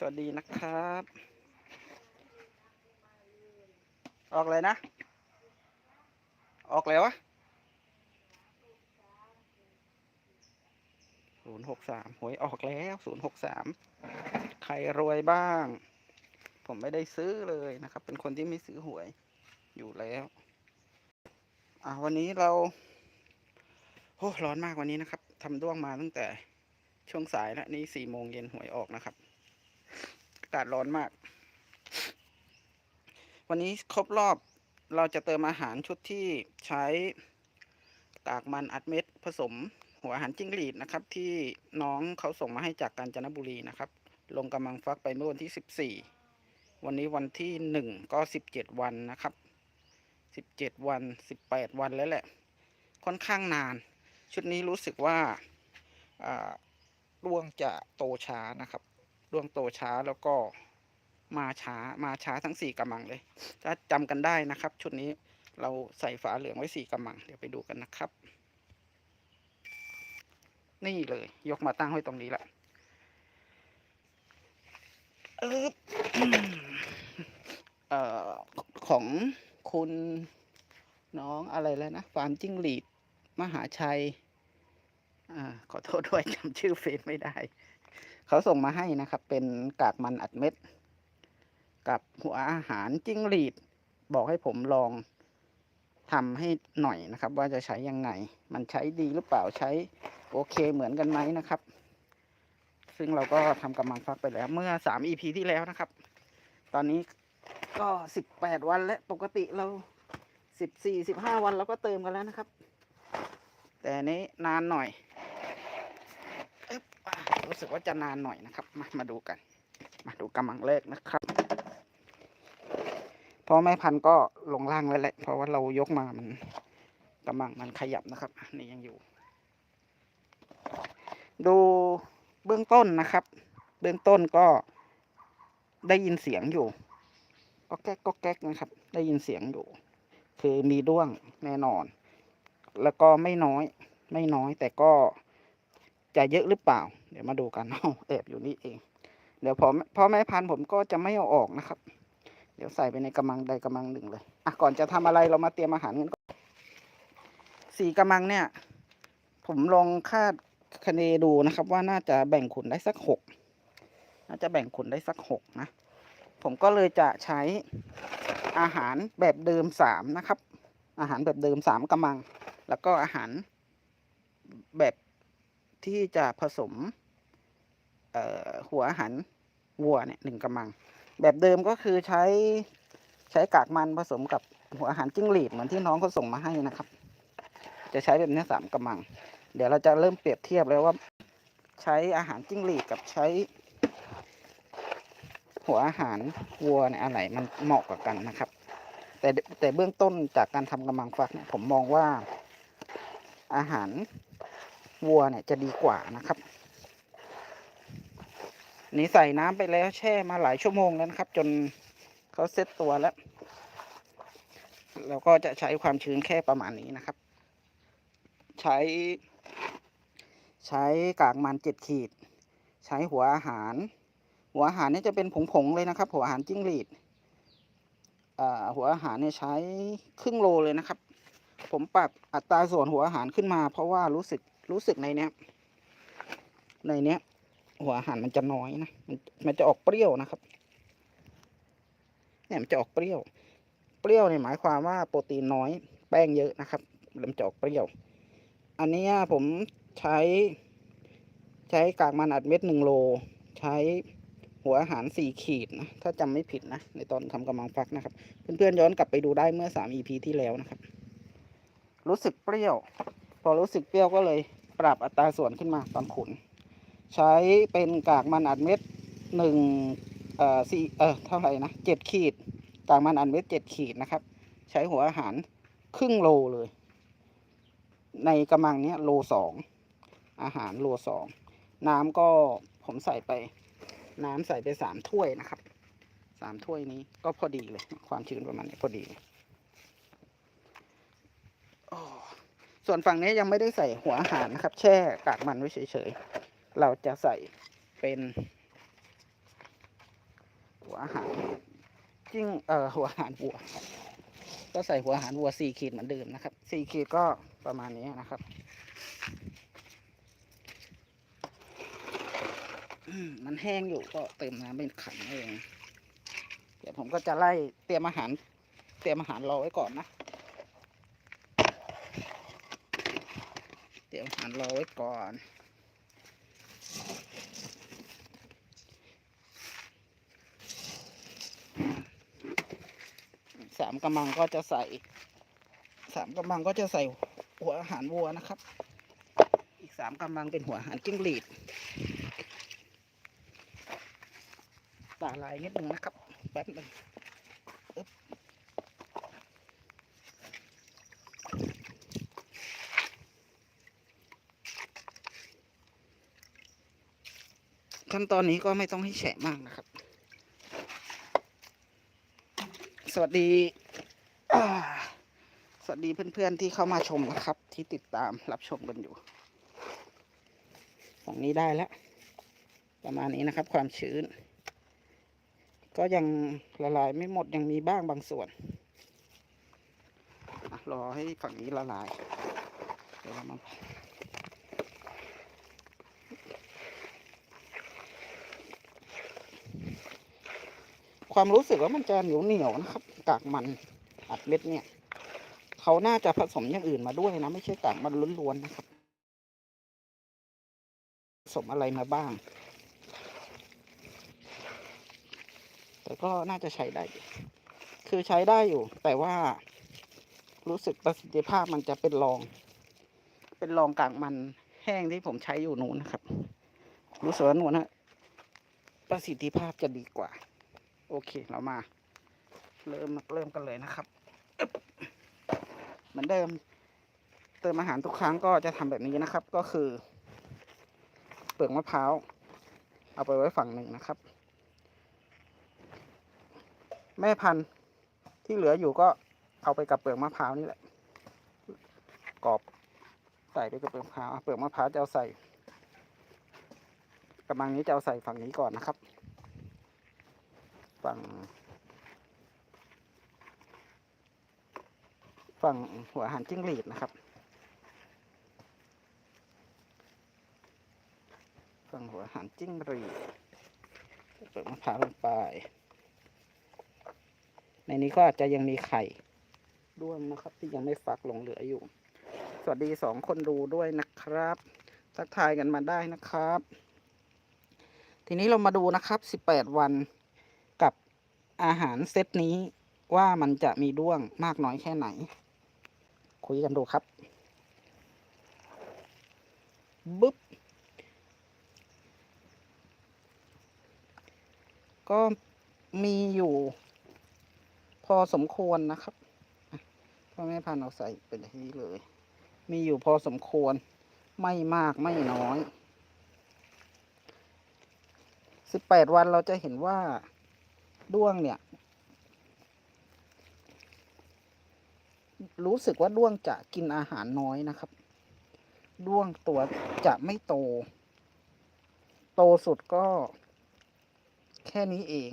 สวัสดีนะครับ ออกเลยนะ ออกแล้ววะศูนย์หกสามหวยออกแล้วศูนย์หกสามใครรวยบ้าง ผมไม่ได้ซื้อเลยนะครับ เป็นคนที่ไม่ซื้อหวยอยู่แล้วอะวันนี้เราโอ้ร้อนมากวันนี้นะครับทำด้วงมาตั้งแต่ช่วงสายแล้วนี่สี่โมงเย็นหวยออกนะครับากาศร้อนมาก วันนี้ครบรอบเราจะเติมอาหารชุดที่ใช้กากมันอัดเม็ดผสม หัวอาหารจิ้งหรีดนะครับ ที่น้องเขาส่งมาให้จากกาญจนบุรีนะครับ ลงกำลังฟักไปเมื่อวันที่สิบสี่วันนี้วันที่หนึ่งก็สิบเจ็ดวันนะครับสิบเจ็ดวันสิบแปดวันแล้วแหละ ค่อนข้างนาน ชุดนี้รู้สึกว่าอ่าร่วงจะโตช้านะครับ ร่วงโตช้าแล้วก็มาช้ามาช้าทั้งสี่กำมังเลย ถ้าจำกันได้นะครับ ชุดนี้เราใส่ฝาเหลืองไว้สี่กำมัง เดี๋ยวไปดูกันนะครับ นี่เลย ยกมาตั้งไว้ตรงนี้แหละเออเอ่อของคุณน้องอะไรแล้วนะฟาร์มจิ้งหรีด มหาชัย อ่า ขอโทษด้วยจำชื่อเฟซไม่ได้ เขาส่งมาให้นะครับ เป็นกากมันอัดเม็ด กับหัวอาหารจิ้งหรีด บอกให้ผมลองทำให้หน่อยนะครับ ว่าจะใช้ยังไง มันใช้ดีหรือเปล่าใช้โอเคเหมือนกันไหมนะครับ ซึ่งเราก็ทำกำลังฟักไปแล้วเมื่อสาม EP ที่แล้วนะครับ ตอนนี้ก็สิบแปดวันแล้วปกติเราสิบสี่สิบห้าวันเราก็เติมกันแล้วนะครับ แต่นี้นานหน่อย รู้สึกว่าจะนานหน่อยนะครับ มามาดูกัน มาดูกำลังแรกนะครับพอแม่พันธุ์ก็ลงล่างแล้วแหละ เพราะว่าเรายกมามันกำลังมันขยับนะครับ นี่ยังอยู่ ดูเบื้องต้นนะครับ เบื้องต้นก็ได้ยินเสียงอยู่ ก็แก๊กก็แก๊กนะครับ ได้ยินเสียงอยู่ คือมีด้วงแน่นอน แล้วก็ไม่น้อย ไม่น้อยแต่ก็จะเยอะหรือเปล่า ดี๋ยวมาดูกันเอาแอบอยู่นี่เอง เดี๋ยวพอพอแม่พันธุ์ผมก็จะไม่เอาออกนะครับ เดี๋ยวใส่ไปในกำมังใดกำมังหนึ่งเลยอะก่อนจะทำอะไรเรามาเตรียมอาหารกันก่อนสี่กำมังเนี่ย ผมลองคาดคะเนดูนะครับ ว่าน่าจะแบ่งขุนได้สักหกน่าจะแบ่งขุนได้สักหกนะ ผมก็เลยจะใช้อาหารแบบเดิมสามนะครับ อาหารแบบเดิมสามกำมัง แล้วก็อาหารแบบที่จะผสม หัวอาหารวัวเนี่ยหนึ่งกำมัง แบบเดิมก็คือใช้ใช้กากมันผสมกับหัวอาหารจิ้งหรีดเหมือนที่น้องเขาส่งมาให้นะครับ จะใช้แบบนี้สามกำมัง เดี๋ยวเราจะเริ่มเปรียบเทียบแล้วว่า ใช้อาหารจิ้งหรีดกับใช้ หัวอาหารวัวเนี่ยอะไรมันเหมาะกว่ากันนะครับ แต่แต่เบื้องต้นจากการทำกำลังฟักเนี่ยผมมองว่าอาหารวัวเนี่ยจะดีกว่านะครับ นี่ใส่น้ำไปแล้วแช่มาหลายชั่วโมงแล้วนะครับ จนเขาเซ็ตตัวแล้วเราก็จะใช้ความชื้นแค่ประมาณนี้นะครับ ใช้ ใช้กากมันเจ็ดขีด ใช้หัวอาหาร หัวอาหารนี่จะเป็นผงๆเลยนะครับ หัวอาหารจิ้งหรีดหัวอาหารเนี่ยใช้ครึ่งโลเลยนะครับ ผมปรับอัตราส่วนหัวอาหารขึ้นมา เพราะว่ารู้สึกรู้สึกในเนี้ยในเนี้ย หัวอาหารมันจะน้อยนะมันมันจะออกเปรี้ยวนะครับ เนี่ยมันจะออกเปรี้ยว เปรี้ยวเนี่ยหมายความว่าโปรตีนน้อยแป้งเยอะนะครับล้วมันจะออกเปรี้ยว อันนี้ผมใช้ ใช้กากมันอัดเม็ดหนึ่งโล ใช้หัวอาหารสี่ขีดนะถ้าจำไม่ผิดนะในตอนทำกำลังฟักนะครับ เพื่อนๆย้อนกลับไปดูได้เมื่อสาม EP ที่แล้วนะครับ รู้สึกเปรี้ยว พอรู้สึกเปรี้ยวก็เลยปรับอัตราส่วนขึ้นมาตอนขุน ใช้เป็นกากมันอัดเม็ดหนึ่งเอ่อสี่เออเท่าไหร่นะเจ็ดขีด กากมันอัดเม็ดเจ็ดขีดนะครับ ใช้หัวอาหารครึ่งโลเลย ในกระมังเนี้ยโลสองอาหารโลสองน้ำก็ผมใส่ไป น้ำใส่ไปสามถ้วยนะครับสามถ้วยนี้ก็พอดีเลย ความชื้นประมาณนี้พอดีส่วนฝั่งนี้ยังไม่ได้ใส่หัวอาหารนะครับ แช่กากมันไว้เฉยๆ เราจะใส่เป็นวอาหารจิ้งเอ่อหัวอาหารวัว ก็ใส่หัวอาหารวัวสี่ขีดเหมือนเดิมนะครับสี่ขีดก็ประมาณนี้นะครับมมันแห้งอยู่ก็เติมน้ำเป็นขันเองเดี๋ยวผมก็จะไล่เตรียมอาหาร เตรียมอาหารรอไว้ก่อนนะเตรียมอาหารรอไว้ก่อน สามกำมังก็จะใส่สามกำมังก็จะใส่หัวอาหารวัวนะครับ อีกสามกำมังเป็นหัวอาหารจิ้งหรีดตาลายนิดนึงนะครับแป๊บนึงขั้นตอนนี้ก็ไม่ต้องให้แฉะมากนะครับ สวัสดีสวัสดีเพื่อนๆที่เข้ามาชมนะครับ ที่ติดตามรับชมกันอยู่ฝั่งนี้ได้แล้ว ประมาณนี้นะครับ ความชื้น ก็ยังละลายไม่หมดยังมีบ้างบางส่วนรอให้ฝั่งนี้ละลายเดี๋ยวเรามา ความรู้สึกว่ามันจะเหนียวเหนียวๆนะครับ กากมันอัดเม็ดเนี่ยเขาน่าจะผสมอย่างอื่นมาด้วยนะ ไม่ใช่กากมันล้วนๆนะครับ ผสมอะไรมาบ้าง แต่ก็น่าจะใช้ได้ คือใช้ได้อยู่ แต่ว่ารู้สึกประสิทธิภาพมันจะเป็นรอง เป็นรองกากมันแห้งที่ผมใช้อยู่นู้นนะครับ รู้สึกว่านู้นนะประสิทธิภาพจะดีกว่า โอเคเรามา เริ่มเริ่มกันเลยนะครับเหมือนเดิม เติมอาหารทุกครั้งก็จะทำแบบนี้นะครับ ก็คือ เปลือกมะพร้าวเอาไปไว้ฝั่งหนึ่งนะครับ แม่พันธุ์ที่เหลืออยู่ก็เอาไปกับเปลือกมะพร้าวนี่แหละกรอบใส่ไปกับเปลือกมะพร้าวเปลือกมะพร้าวจะเอาใส่กระมังนี้จะเอาใส่ฝั่งนี้ก่อนนะครับ ฝั่ง ฝั่งหัวหารจิ้งหรีดนะครับ ฝั่งหัวหารจิ้งหรีดเปิดมะพร้าวลงไป ในนี้ก็อาจจะยังมีไข่ด้วงนะครับ ที่ยังไม่ฟักหลงเหลืออยู่ สวัสดีสองคนดูด้วยนะครับทักทายกันมาได้นะครับ ทีนี้เรามาดูนะครับ 18 วันกับ อาหารเซตนี้ว่ามันจะมีด้วงมากน้อยแค่ไหน คุยกันดูครับบึ๊บก็มีอยู่ พอสมควรนะครับพ่อแม่พันเอาใส่เป็นที่นี้เลย มีอยู่พอสมควรไม่มากไม่น้อยสิบแปดวันเราจะเห็นว่า ด้วงเนี่ย รู้สึกว่าด้วงจะกินอาหารน้อยนะครับ ด้วงตัวจะไม่โต โตสุดก็ แค่นี้เอง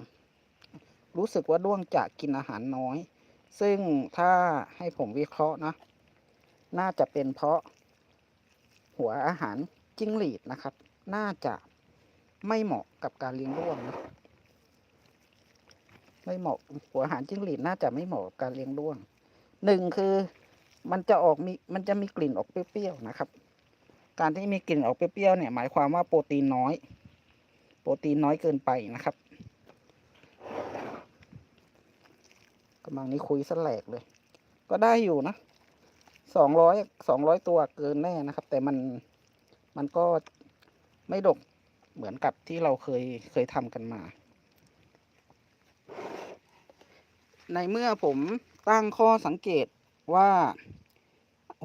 รู้สึกว่าด้วงจะกินอาหารน้อย ซึ่งถ้าให้ผมวิเคราะห์นะ น่าจะเป็นเพราะ หัวอาหารจิ้งหรีดนะครับ น่าจะไม่เหมาะกับการเลี้ยงด้วงนะ ไม่เหมาะหัวหารจิ้งหรีดน่าจะไม่เหมาะกับการเลี้ยงด้วงหนึ่งคือมันจะออกมีมันจะมีกลิ่นออกเปรี้ยวๆนะครับ การที่มีกลิ่นออกเปรี้ยวๆเนี่ย หมายความว่าโปรตีนน้อย โปรตีนน้อยเกินไปนะครับกำลังนี้คุยสแลกเลย ก็ได้อยู่นะสองร้อยสองร้อยตัวเกินแน่นะครับ แต่มันมันก็ไม่ดกเหมือนกับที่เราเคยเคยทำกันมา ในเมื่อผมตั้งข้อสังเกตว่า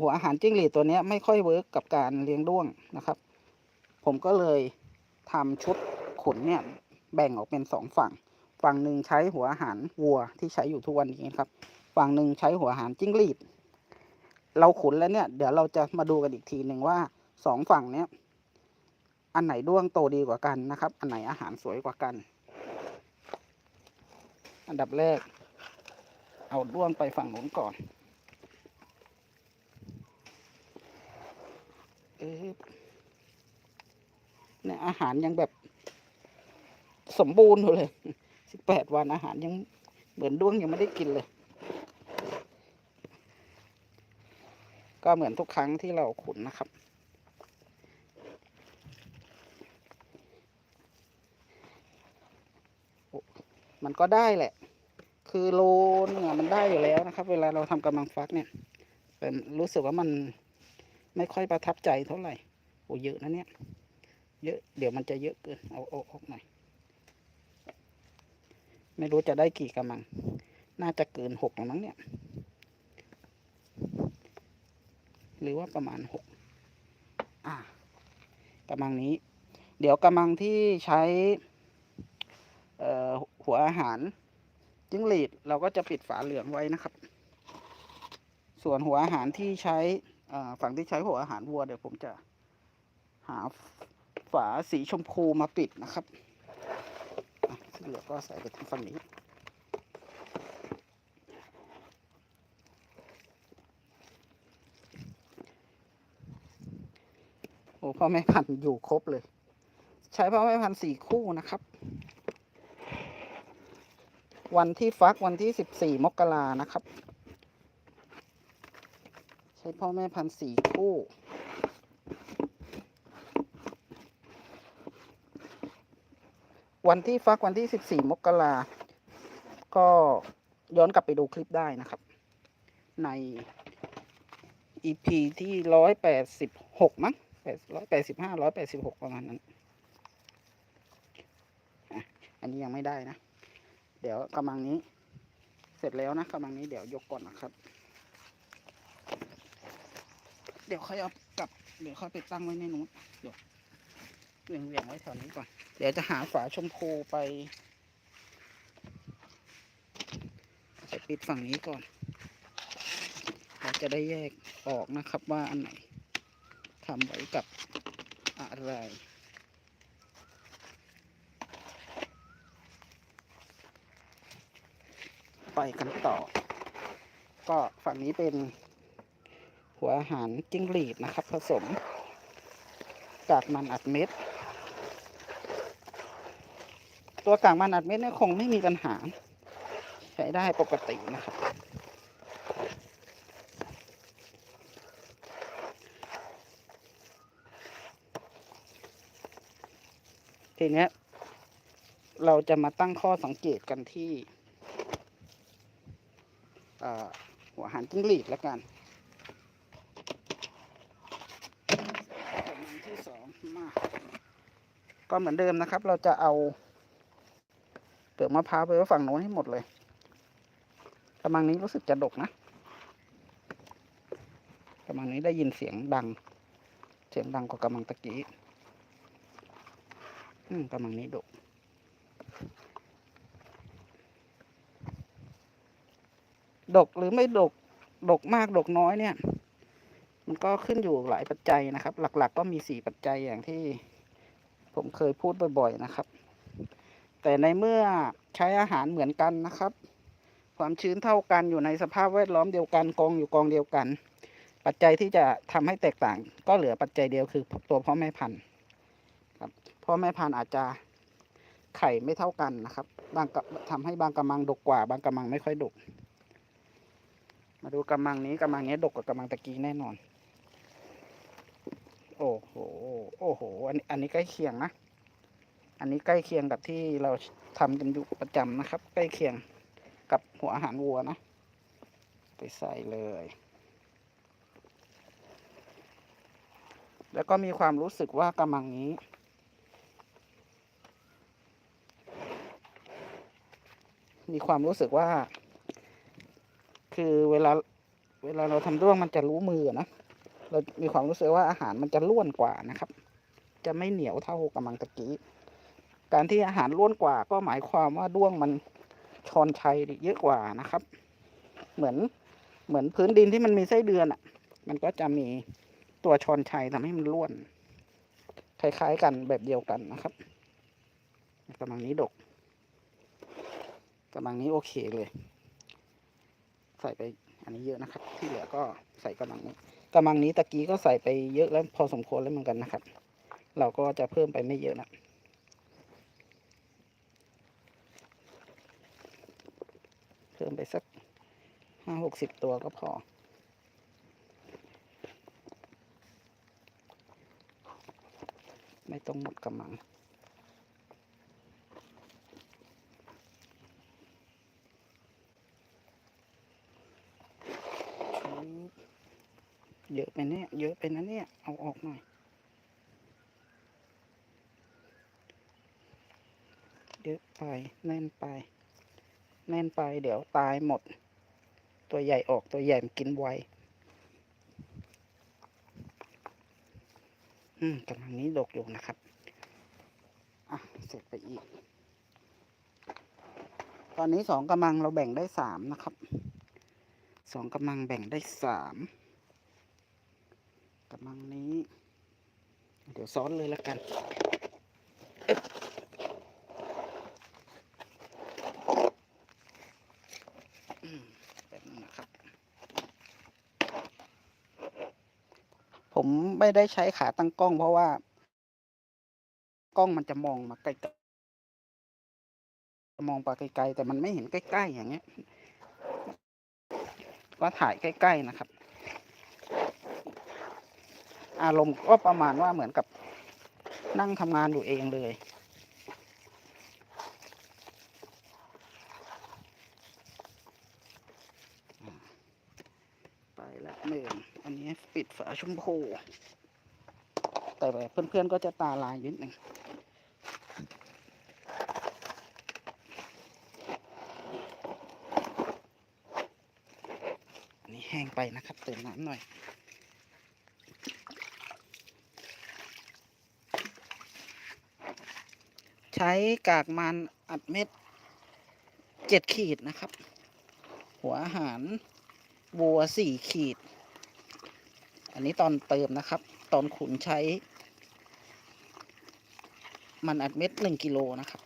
หัวอาหารจิ้งหรีดตัวนี้ไม่ค่อยเวิร์กกับการเลี้ยงด้วงนะครับ ผมก็เลยทำชุดขุนเนี่ยแบ่งออกเป็นสองฝั่ง ฝั่งหนึ่งใช้หัวอาหารวัวที่ใช้อยู่ทุกวันนี้ครับ ฝั่งหนึ่งใช้หัวอาหารจิ้งหรีด เราขุนแล้วเนี่ย เดี๋ยวเราจะมาดูกันอีกทีหนึ่งว่าสองฝั่งเนี้ยอันไหนด้วงโตดีกว่ากันนะครับ อันไหนอาหารสวยกว่ากัน อันดับแรก เอาด้วงไปฝั่งนู้นก่อนเอ๊ะเนี่ยอาหารยังแบบสมบูรณ์อยู่เลยสิบแปดวันอาหารยังเหมือนด้วงยังไม่ได้กินเลย ก็เหมือนทุกครั้งที่เราขุนนะครับ มันก็ได้แหละ คือโลนึงอะมันได้อยู่แล้วนะครับ เวลาเราทำกำลังฟักเนี่ยเป็นรู้สึกว่ามันไม่ค่อยประทับใจเท่าไหร่โอ้เยอะนะเนี่ย เยอะเดี๋ยวมันจะเยอะเกินเอาเอาออกหน่อยไม่รู้จะได้กี่กำลัง น่าจะเกินหกแล้วมั้งเนี่ย หรือว่าประมาณหกอ่ากำลังนี้ เดี๋ยวกำลังที่ใช้หัวอาหาร จิ้งหรีดเราก็จะปิดฝาเหลืองไว้นะครับ ส่วนหัวอาหารที่ใช้ฝั่งที่ใช้หัวอาหารวัวเดี๋ยวผมจะหาฝาสีชมพูมาปิดนะครับที่เหลือก็ใส่ไปทางฝั่งนี้ โอ้พ่อแม่พันธุ์อยู่ครบเลย ใช้พ่อแม่พันธุ์สี่คู่นะครับ วันที่ฟักวันที่สิบสี่มกรานะครับ ใช้พ่อแม่พันธุ์สี่คู่ วันที่ฟักวันที่สิบสี่มกราก็ย้อนกลับไปดูคลิปได้นะครับ ใน EP ที่ร้อยแปดสิบหกมั้งร้อยแปดสิบห้าร้อยแปดสิบหกประมาณนั้น อันนี้ยังไม่ได้นะ เดี๋ยวกำลังนี้ เสร็จแล้วนะกำลังนี้เดี๋ยวยกก่อนนะครับ เดี๋ยวค่อยเอากลับเดี๋ยวค่อยไปตั้งไว้ในนู้นเดี๋ยวเวียงเวียงไว้แถวนี้ก่อน เดี๋ยวจะหาฝาชมพูไปไปปิดฝั่งนี้ก่อนเราจะได้แยกออกนะครับว่าอันไหนทำไว้กับอะไร ไปกันต่อ ก็ฝั่งนี้เป็น หัวอาหารจิ้งหรีดนะครับ ผสมกากมันอัดเม็ด ตัวกากมันอัดเม็ดเนี่ยคงไม่มีปัญหา ใช้ได้ปกตินะครับ ทีเนี้ยเราจะมาตั้งข้อสังเกตกันที่ หัวหารจิ้งหรีดแล้วกันที่สองมาก็เหมือนเดิมนะครับ เราจะเอาเปลือกมะพร้าวไปไว้ฝั่งโน้นให้หมดเลยกำลังนี้รู้สึกจะดกนะกำลังนี้ได้ยินเสียงดัง เสียงดังกว่ากำลังตะกี้อืมกำลังนี้ดก ดกหรือไม่ดก ดกมากดกน้อยเนี่ย มันก็ขึ้นอยู่หลายปัจจัยนะครับ หลักๆก็มีสี่ปัจจัยอย่างที่ ผมเคยพูดบ่อย ๆนะครับ แต่ในเมื่อใช้อาหารเหมือนกันนะครับ ความชื้นเท่ากันอยู่ในสภาพแวดล้อมเดียวกันกองอยู่กองเดียวกัน ปัจจัยที่จะทำให้แตกต่าง ก็เหลือปัจจัยเดียวคือตัวพ่อแม่พันธุ์ครับพ่อแม่พันธุ์อาจจะไข่ไม่เท่ากันนะครับ บางกะทำให้บางกำมังดกกว่า บางกำมังไม่ค่อยดก มาดูกำมังนี้กำมังนี้ดกกว่ากำมังตะกี้แน่นอน โอ้โห โอ้โห อันนี้อันนี้ใกล้เคียงนะ อันนี้ใกล้เคียงกับที่เราทำกันอยู่ประจำนะครับ ใกล้เคียงกับหัวอาหารวัวนะ ไปใส่เลย แล้วก็มีความรู้สึกว่ากำมังนี้มีความรู้สึกว่า คือเวลาเวลาเราทำด้วงมันจะรู้มือนะเรามีความรู้สึกว่าอาหารมันจะล้วนกว่านะครับ จะไม่เหนียวเท่ากำมังตะกี้ การที่อาหารล้วนกว่า ก็หมายความว่าด้วงมันชอนชัยเยอะกว่านะครับ เหมือนเหมือนพื้นดินที่มันมีไส้เดือนอะ มันก็จะมีตัวชอนชัยทำให้มันล้วน คล้ายๆกันแบบเดียวกันนะครับกำลังนี้ดกกำลังนี้โอเคเลย ใส่ไปอันนี้เยอะนะครับ ที่เหลือก็ใส่กำลังนี้กำลังนี้ตะกี้ก็ใส่ไปเยอะแล้วพอสมควรแล้วเหมือนกันนะครับ เราก็จะเพิ่มไปไม่เยอะนะเพิ่มไปสักห้าหกสิบตัวก็พอไม่ต้องหมดกำลัง เยอะไปเนี่ย เยอะไปนะเนี่ย เอาออกหน่อย เยอะไป แน่นไป แน่นไป เดี๋ยวตายหมด ตัวใหญ่ออกตัวใหญ่มันกินไว อืมกำลังนี้ดกอยู่นะครับ อะ เสร็จไปอีก ตอนนี้สองกำลังเราแบ่งได้สามนะครับ สองกำลังแบ่งได้สาม กำลังนี้ เดี๋ยวซ้อนเลยแล้วกันแบบนี้นะครับ ผมไม่ได้ใช้ขาตั้งกล้องเพราะว่า กล้องมันจะมองมาไกลๆมองไปไกลๆแต่มันไม่เห็นใกล้ๆอย่างเงี้ย ก็ถ่ายใกล้ ๆ นะครับ อารมณ์ก็ประมาณว่าเหมือนกับนั่งทำงานอยู่เองเลย ไปละหนึ่งอันนี้ปิดฝาชมพูแต่แบบเพื่อนๆก็จะตาลายนิดหนึ่งอันนี้แห้งไปนะครับเติมน้ำหน่อย ใช้กากมันอัดเม็ดเจ็ดขีดนะครับ หัวอาหารวัวสี่ขีด อันนี้ตอนเติมนะครับ ตอนขุนใช้ มันอัดเม็ดหนึ่งกิโลนะครับ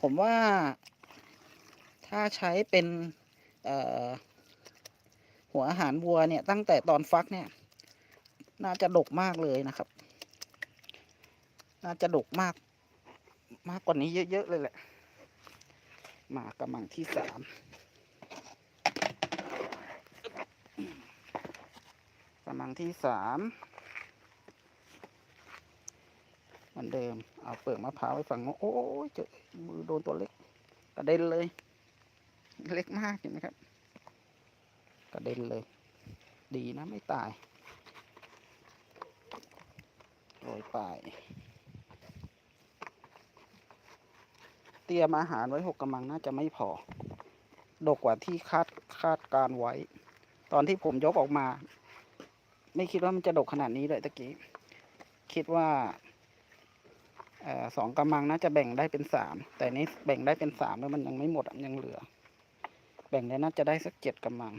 ผมว่าถ้าใช้เป็นหัวอาหารวัวเนี่ยตั้งแต่ตอนฟักเนี่ย น่าจะดกมากเลยนะครับ น่าจะดกมาก มากกว่านี้เยอะ ๆ เลยแหละมากำลังที่สามกำลังที่สามเหมือนเดิม เอาเปลือกมะพร้าวไว้ฝั่งโน้นโอ้ยเจอมือโดนตัวเล็ก กระเด็นเลย เล็กมากเห็นไหมครับ กระเด็นเลย ดีนะไม่ตายโรยไป เตรียมอาหารไว้หกกำลังน่าจะไม่พอ ดกกว่าที่คาดคาดการไว้ ตอนที่ผมยกออกมา ไม่คิดว่ามันจะดกขนาดนี้เลยตะกี้ คิดว่าออสองกำลังน่าจะแบ่งได้เป็นสามแต่นี้แบ่งได้เป็นสามแล้วมันยังไม่หมดยังเหลือ แบ่งได้น่าจะได้สักเจ็ดกำลัง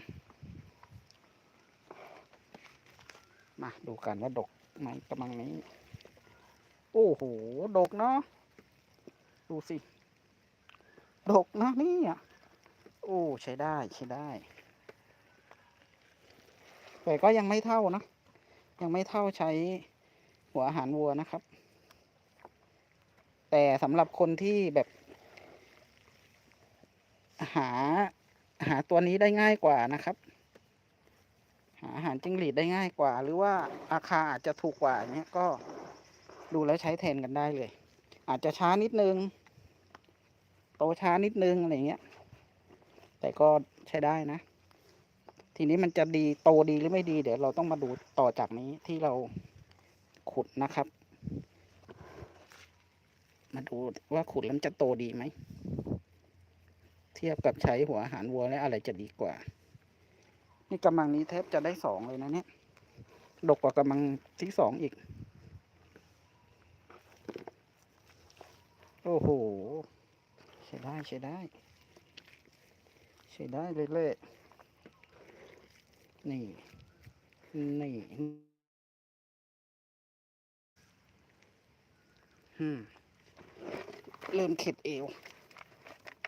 มาดูกันว่าดกไหมกำลังนี้ โอ้โห ดกเนาะดูสิ ดกนะนี่อะโอ้ใช้ได้ใช้ได้ แต่ก็ยังไม่เท่านะ ยังไม่เท่าใช้หัวอาหารวัวนะครับ แต่สำหรับคนที่แบบ หาหาตัวนี้ได้ง่ายกว่านะครับ หาอาหารจิ้งหรีดได้ง่ายกว่า หรือว่าราคาอาจจะถูกกว่าเนี้ยก็ดูแล้วใช้แทนกันได้เลย อาจจะช้านิดนึง โตช้านิดนึงอะไรเงี้ย แต่ก็ใช้ได้นะ ทีนี้มันจะดีโตดีหรือไม่ดี เดี๋ยวเราต้องมาดูต่อจากนี้ที่เราขุดนะครับ มาดูว่าขุดแล้วจะโตดีไหม เทียบกับใช้หัวอาหารวัวแล้วอะไรจะดีกว่า นี่กำลังนี้แทบจะได้สองเลยนะเนี่ย ดกกว่ากำลังที่สองอีก โอ้โห ใช้ได้ ใช้ได้เลยเลยๆนี่ นี่อืมลืมเข็ดเอว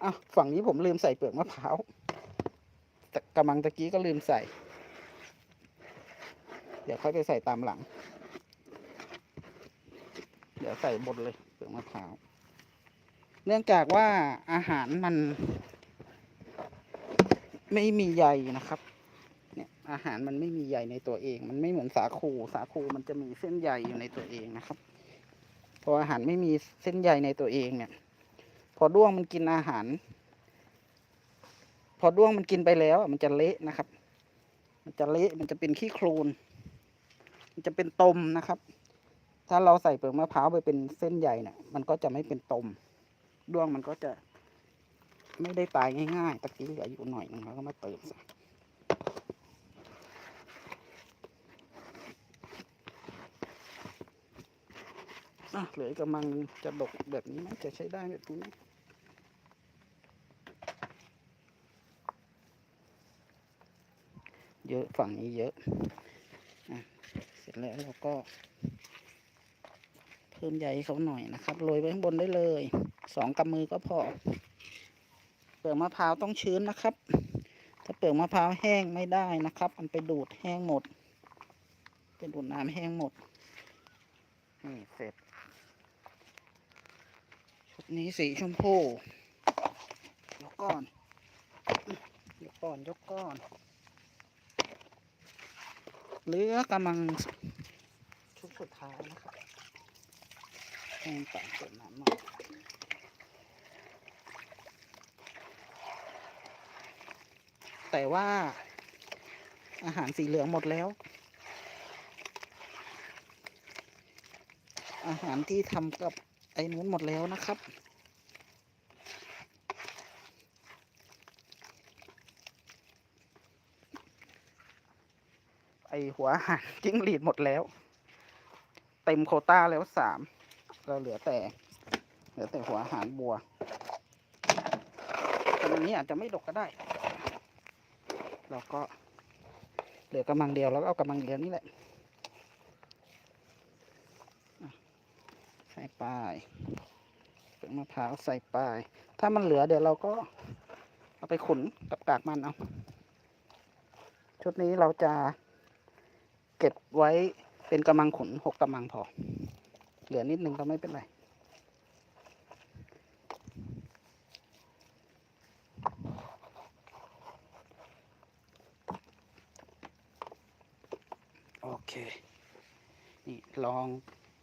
อะฝั่งนี้ผมลืมใส่เปลือกมะพร้าวแต่กระมังตะกี้ก็ลืมใส่ เดี๋ยวค่อยไปใส่ตามหลัง เดี๋ยวใส่บดเลยเปลือกมะพร้าว เนื่องจากว่าอาหารมัน ไม่มีใยนะครับ เนี่ยอาหารมันไม่มีใยในตัวเอง มันไม่เหมือนสาคูสาคูมันจะมีเส้นใยอยู่ในตัวเองนะครับ พออาหารไม่มีเส้นใยในตัวเองเนี่ย พอด้วงมันกินอาหาร พอด้วงมันกินไปแล้วมันจะเละนะครับ มันจะเละมันจะเป็นขี้โคลนมันจะเป็นตมนะครับ ถ้าเราใส่เปลือกมะพร้าวไปเป็นเส้นใยเนี่ยมันก็จะไม่เป็นตม ด้วงมันก็จะไม่ได้ตายง่ายๆตะกี้เหลืออยู่หน่อยนึงแล้วก็มาเติมซะอะเหลือกำลังจะดกแบบนี้ไหมจะใช้ได้แบบนี้ไหมเยอะฝั่งนี้เยอะอะเสร็จแล้วเราก็ เพิ่มใยเขาหน่อยนะครับโรยไว้ข้างบนได้เลย สองกำมือก็พอ เปลือกมะพร้าวต้องชื้นนะครับ ถ้าเปลือกมะพร้าวแห้งไม่ได้นะครับ มันไปดูดแห้งหมดเป็นดูดน้ำแห้งหมด นี่เสร็จ ชุดนี้สีชมพูยกก้อน ยกก้อน ยกก้อนเหลือกำลังชุดสุดท้ายนะครับแห้งต่างเติมน้ำหน่อย แต่ว่าอาหารสีเหลืองหมดแล้ว อาหารที่ทำกับไอ้นู้นหมดแล้วนะครับ ไอหัวอาหารจิ้งหรีดหมดแล้ว เต็มโควต้าแล้วสามเราเหลือแต่ เหลือแต่หัวอาหารบัวแต่อันนี้อาจจะไม่ดกก็ได้ เราก็เหลือกำลังเดียวแล้วก็เอากำลังเดียวนี่แหละอะใส่ปลายเปลือกมะพร้าวใส่ปลาย ถ้ามันเหลือเดี๋ยวเราก็เอาไปขุนกับกากมันเอาชุดนี้เราจะเก็บไว้เป็นกำมังขุนหกกำมังพอ เหลือนิดนึงก็ไม่เป็นไร เค นี่ลอง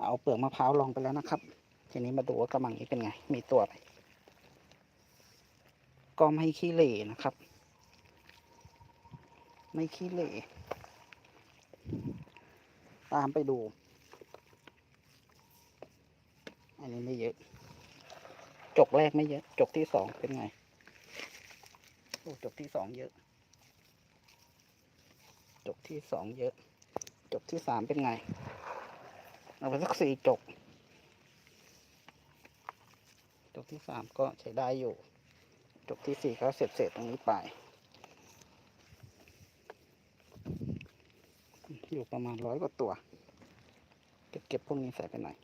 เอาเปลือกมะพร้าวลองไปแล้วนะครับ ทีนี้มาดูว่ากำมังนี้เป็นไง มีตัวไหมก็ไม่ขี้เหร่นะครับ ไม่ขี้เหร่ตามไปดู อันนี้ไม่เยอะ จกแรกไม่เยอะ จกที่สองเป็นไง โอ้ จกที่สองเยอะ จกที่สองเยอะ ที่สามเป็นไง เอาไปสักสี่จก จกที่สามก็ใช้ได้อยู่ จกที่สี่ก็เสร็จเสร็จตรงนี้ไป อยู่ประมาณร้อยกว่าตัว เก็บเก็บพวกนี้ใส่ไปหน่อย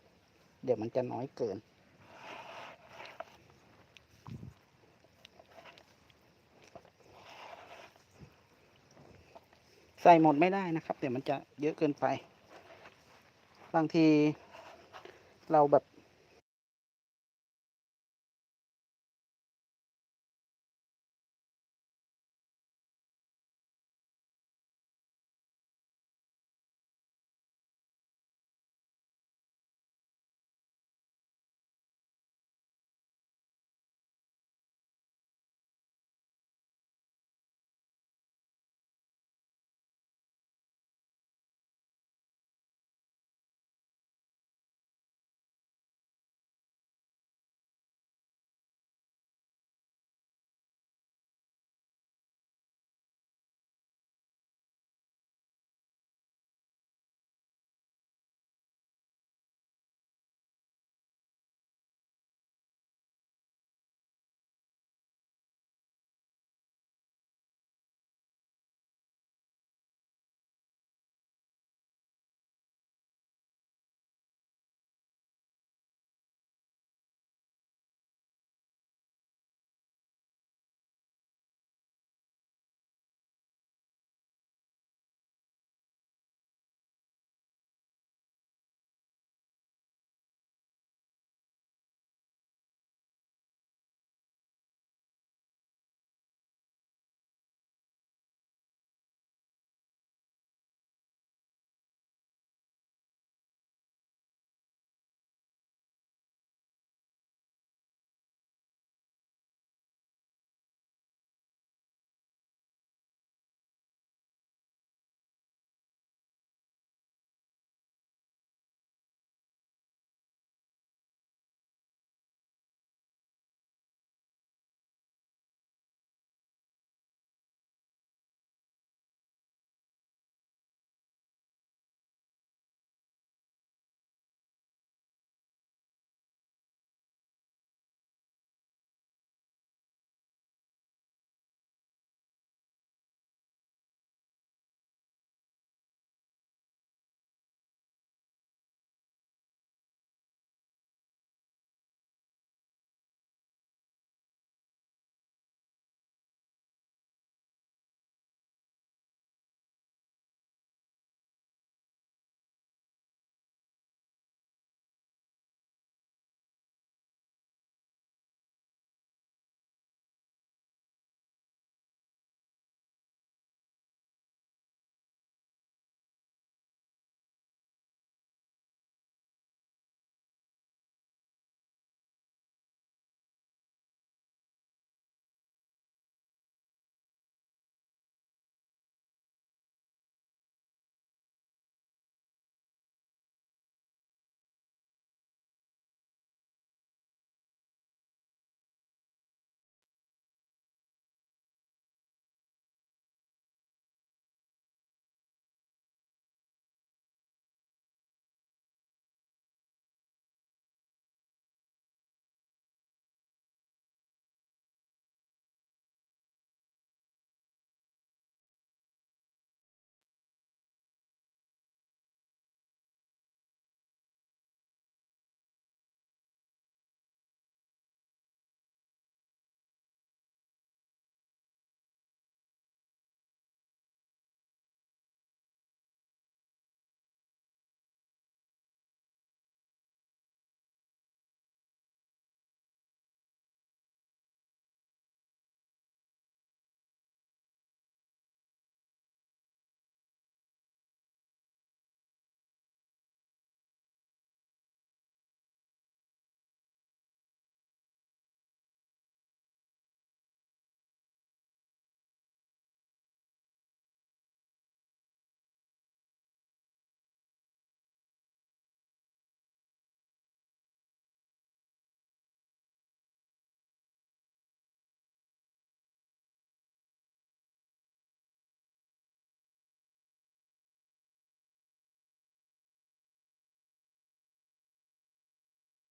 เดี๋ยวมันจะน้อยเกิน ใส่หมดไม่ได้นะครับ เดี๋ยวมันจะเยอะเกินไป บางทีเราแบบ